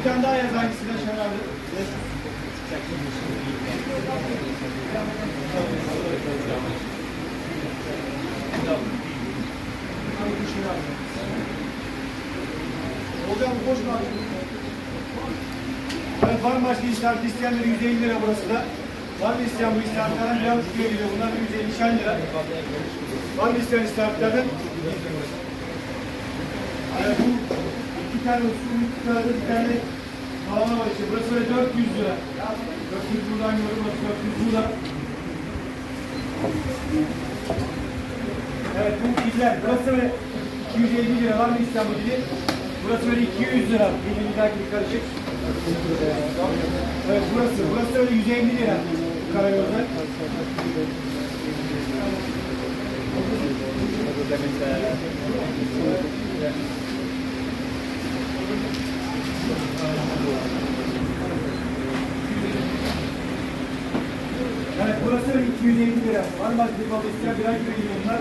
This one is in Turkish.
Bir tane daha yaz hangisine Şener abi? Hocam boş mu? Evet var başka işaret isteyenler 150 lira burası da. Var mı isteyen bu işaretlerden biraz çıkıyor geliyor. Bunlar da 150 lira. Var mı isteyen işaretlerden? Evet, iki tane usul, iki tane bir tane bağlama işte. Burası böyle 400 lira. 400 buradan gördüm, burası 400 lira. Evet, bu diller. Burası böyle 250 lira. Var mı isteyen bu dili? Burası böyle 200 lira. Dili bir dahaki karışık. Evet, burası. Burası öyle 150 lira. Karayolda. Evet, burası öyle 250 lira. Var mı bir balık isteyen bir ay gibi bunlar?